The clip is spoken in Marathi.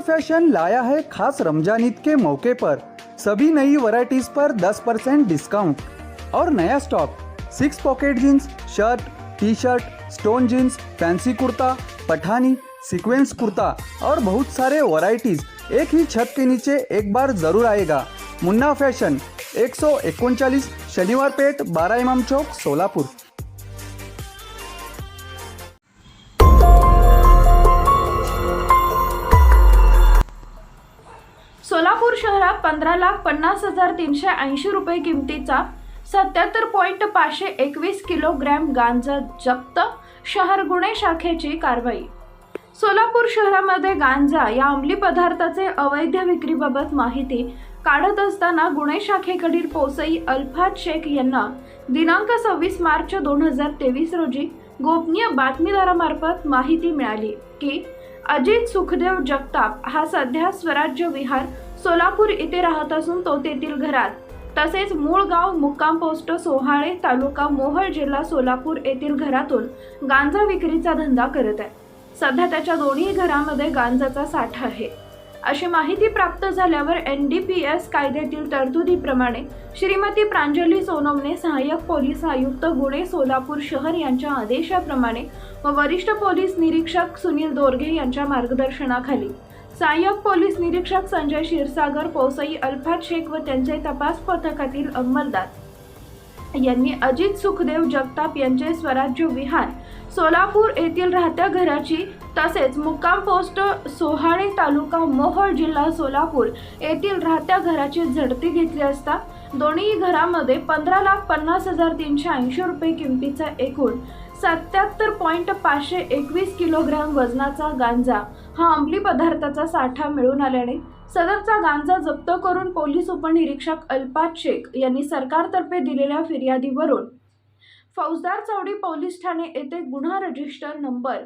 फ़ैशन लाया है खास रमज़ान ईद के मौके पर। सभी नई वैरायटीज पर 10 परसेंट डिस्काउंट और नया stock six pocket jeans shirt T shirt stone jeans fancy kurta, Pathani sequence kurta और बहुत सारे वैरायटीज एक ही छत के नीचे एक बार ज़रूर आएगा। मुन्ना फ़ैशन, एक सौ शनिवार पेट बारा इमाम चौक, सोलापूर। पंधरा लाख पन्नास हजार तीनशे ऐंशी रुपये किमतीचा सत्याहत्तर पॉईंट पाचशे एकवीस किलोग्रॅम गांजा जप्त शहर गुन्हे शाखेची कारवाई. सोलापूर शहरामध्ये गांजा या अंमली पदार्थाचे अवैध विक्रीबाबत माहिती काढत असताना गुन्हे शाखेकडील पोसई अल्फात शेख यांना दिनांक सव्वीस मार्च दोन हजार तेवीस रोजी गोपनीय बातमीदारामार्फत माहिती मिळाली की अजित सुखदेव जगताप हा सध्या स्वराज्य विहार सोलापूर येथे राहत असून तो तेथील घरात. तसेच मूळ गाव मुक्काम पोस्ट सोहाळे तालुका मोहळ जिल्हा सोलापूर येथील घरातून गांजा विक्रीचा धंदा करत आहे. सध्या त्याच्या दोन्ही घरामध्ये गांजाचा साठा आहे. अशी माहिती प्राप्त झाल्यावर एन डी पी एस कायद्यातील तरतुदीप्रमाणे श्रीमती प्रांजली सोनमने सहाय्यक पोलीस आयुक्त गुणे सोलापूर शहर यांच्या आदेशाप्रमाणे व वरिष्ठ पोलीस निरीक्षक सुनील दोरगे यांच्या मार्गदर्शनाखाली सहाय्यक पोलीस निरीक्षक संजय क्षीरसागर पोसई अल्फात शेख व त्यांचे तपास पथकातील अंमलदार यांनी अजित सुखदेव जगताप यांचे स्वराज्य विहार सोलापूर येथील राहत्या घराची तसेच मुक्काम पोस्ट सोहाणे तालुका मोहोळ जिल्हा सोलापूर येथील राहत्या घराची झडती घेतली असता दोन्ही घरामध्ये पंधरा लाख पन्नास हजार तीनशे ऐंशी रुपये किमतीचा एकूण सत्याहत्तर पॉईंट पाचशे एकवीस किलोग्रॅम वजनाचा गांजा हा अंमली पदार्थाचा साठा मिळून आल्याने सदरचा गांजा जप्त करून पोलीस उपनिरीक्षक अल्पात शेख यांनी सरकारतर्फे दिलेल्या फिर्यादीवरून फौजदार चौडी पोलीस ठाणे येथे गुन्हा रजिस्टर नंबर